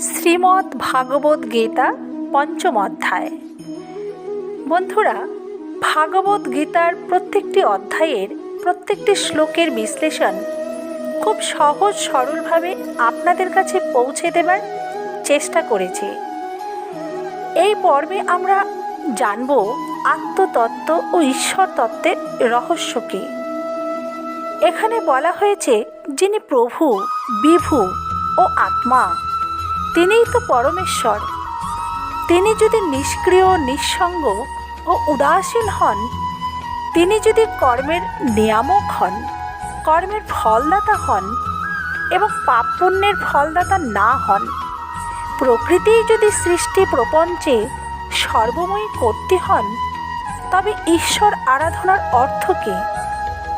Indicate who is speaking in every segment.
Speaker 1: শ্রীমদ্ ভাগবত গীতা পঞ্চম অধ্যায়। বন্ধুরা, ভাগবত গীতার প্রত্যেকটি অধ্যায়ের প্রত্যেকটি শ্লোকের বিশ্লেষণ খুব সহজ সরলভাবে আপনাদের কাছে পৌঁছে দেবার চেষ্টা করেছি। এই পর্বে আমরা জানব আত্মতত্ত্ব ও ঈশ্বর তত্ত্বের রহস্য কী। এখানে বলা হয়েছে, যিনি প্রভু, বিভু ও আত্মা। তিনিই তো পরমেশ্বর। তিনি যদি নিষ্ক্রিয়, নিঃসঙ্গ ও উদাসীন হন, তিনি যদি কর্মের নিয়ামক হন, কর্মের ফলদাতা হন এবং পাপ পুণ্যের ফলদাতা না হন প্রকৃতিই যদি সৃষ্টি প্রপঞ্চে সর্বময়ী করতে হন, তবে ঈশ্বর আরাধনার অর্থ কী?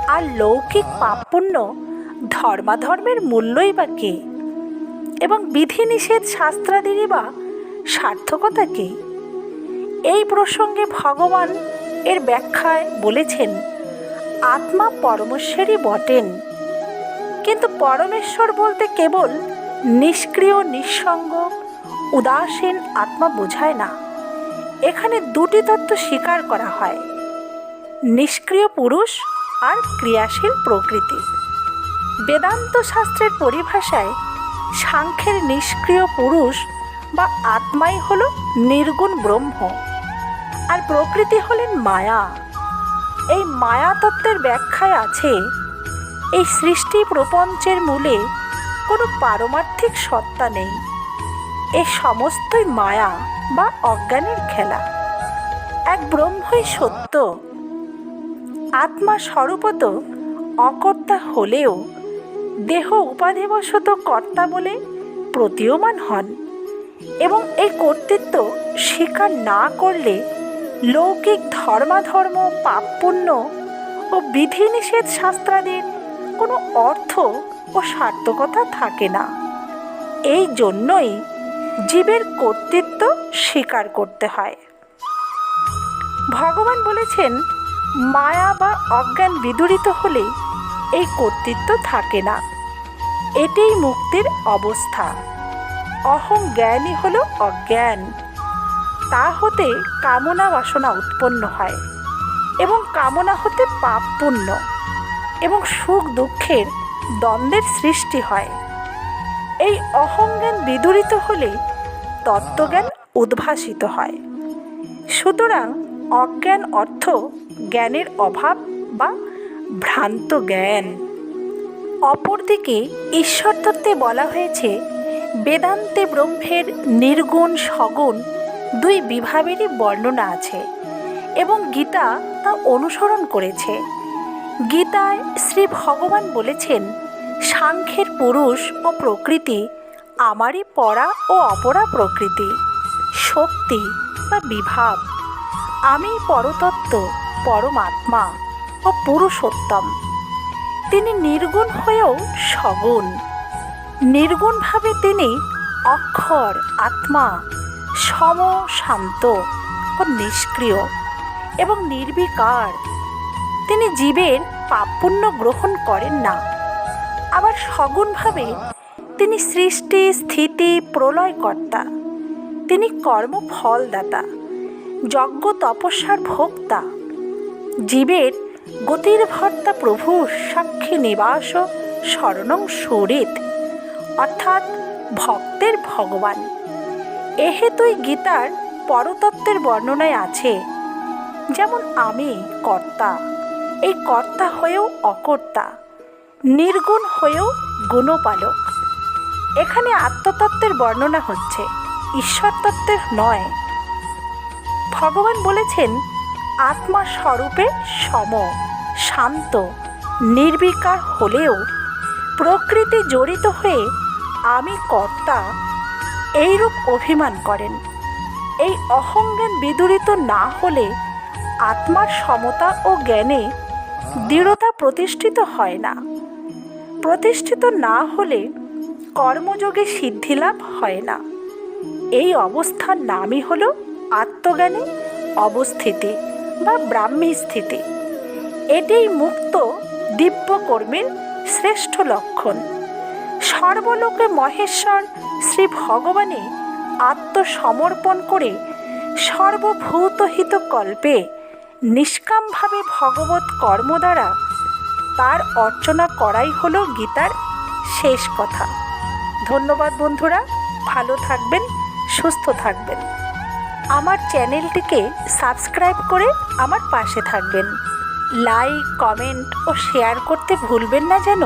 Speaker 1: আর লৌকিক পাপ পুণ্য ধর্মাধর্মের মূল্যই বা কী? এবং বিধিনিষেধ শাস্ত্রাদিরই বা সার্থকতা কী এই প্রসঙ্গে ভগবান এর ব্যাখ্যায় বলেছেন, আত্মা পরমেশ্বরই বটেন। কিন্তু পরমেশ্বর বলতে কেবল নিষ্ক্রিয়, নিঃসঙ্গ, উদাসীন আত্মা বোঝায় না। এখানে দুটি তত্ত্ব স্বীকার করা হয়, নিষ্ক্রিয় পুরুষ আর ক্রিয়াশীল প্রকৃতি। বেদান্ত শাস্ত্রের পরিভাষায় সাংখ্যের নিষ্ক্রিয় পুরুষ বা আত্মাই হল নির্গুণ ব্রহ্ম, আর প্রকৃতি হলেন মায়া। এই মায়া তত্ত্বের ব্যাখ্যায় আছে, এই সৃষ্টি প্রপঞ্চের মূলে কোনো পারমার্থিক সত্তা নেই। এ সমস্তই মায়া বা অজ্ঞানের খেলা। এক ব্রহ্মই সত্য। আত্মা স্বরূপত অকর্তা হলেও দেহ উপাধিবশত কর্তা বলে প্রতীয়মান হন এবং এই কর্তৃত্ব স্বীকার না করলে লৌকিক ধর্মাধর্ম, পাপপুণ্য ও বিধিনিষেধ শাস্ত্রাদির কোনো অর্থ ও সার্থকতা থাকে না। এই জন্যই জীবের কর্তৃত্ব স্বীকার করতে হয়। ভগবান বলেছেন, মায়া বা অজ্ঞান বিদূরিত হলে এই কর্তৃত্ব থাকে না। এটাই মুক্তির অবস্থা। অহং জ্ঞানই হল অজ্ঞান। তা হতে কামনা বাসনা উৎপন্ন হয় এবং কামনা হতে পাপ পুণ্য এবং সুখ দুঃখের দ্বন্দ্বের সৃষ্টি হয়। এই অহংজ্ঞান বিদূরিত হলে তত্ত্বজ্ঞান উদ্ভাসিত হয়। সুতরাং অজ্ঞান অর্থ জ্ঞানের অভাব বা ভ্রান্ত জ্ঞান। অপরদিকে ঈশ্বর তত্ত্বে বলা হয়েছে, বেদান্তে ব্রহ্মের নির্গুণ সগুণ দুই বিভাবেরই বর্ণনা আছে এবং গীতা তা অনুসরণ করেছে। গীতায় শ্রী ভগবান বলেছেন, সাংখ্যের পুরুষ ও প্রকৃতি আমারই পরা ও অপরা প্রকৃতি, শক্তি বা বিভাব। আমি পরতত্ত্ব, পরমাত্মা ও পুরুষোত্তম। তিনি নির্গুণ হয়েও সগুণ। নির্গুণভাবে তিনি অক্ষর, আত্মা, সম, শান্ত ও নিষ্ক্রিয় এবং নির্বিকার। তিনি জীবের পাপপুণ্য গ্রহণ করেন না। আবার সগুণভাবে তিনি সৃষ্টি, স্থিতি, প্রলয়কর্তা। তিনি কর্মফলদাতা, যজ্ঞ, তপস্যার ভোক্তা। জীবের গতির ভর্তা প্রভু সাক্ষী নিবাস শরণং সুরিত অর্থাৎ ভক্তের ভগবান। এহেতুই গীতার পরতত্ত্বের বর্ণনায় আছে, যেমন আমি কর্তা, এই কর্তা হয়েও অকর্তা, নির্গুণ হয়েও গুণপালক। এখানে আত্মতত্ত্বের বর্ণনা হচ্ছে ঈশ্বর তত্ত্বের নয়। ভগবান বলেছেন আত্মা স্বরূপে সম, শান্ত, নির্বিকার হলেও প্রকৃতি জড়িত হয়ে আমি কর্তা এইরূপ অভিমান করেন। এই অহংজ্ঞান বিদূরিত না হলে আত্মার সমতা ও জ্ঞানে দৃঢ়তা প্রতিষ্ঠিত হয় না। প্রতিষ্ঠিত না হলে কর্মযোগে সিদ্ধিলাভ হয় না। এই অবস্থার নামই হল আত্মজ্ঞানে অবস্থিতি। বা ব্রাহ্মী স্থিতি। এটাই মুক্ত দিব্য কর্মের শ্রেষ্ঠ লক্ষণ। সর্বলোকে মহেশ্বর শ্রী ভগবানে আত্মসমর্পণ করে সর্বভূতহিত কল্পে নিষ্কামভাবে ভগবত কর্ম দ্বারা তার অর্চনা করাই হলো গীতার শেষ কথা। ধন্যবাদ বন্ধুরা, ভালো থাকবেন, সুস্থ থাকবেন। আমার চ্যানেলটিকে সাবস্ক্রাইব করে আমার পাশে থাকবেন। লাইক, কমেন্ট ও শেয়ার করতে ভুলবেন না যেন।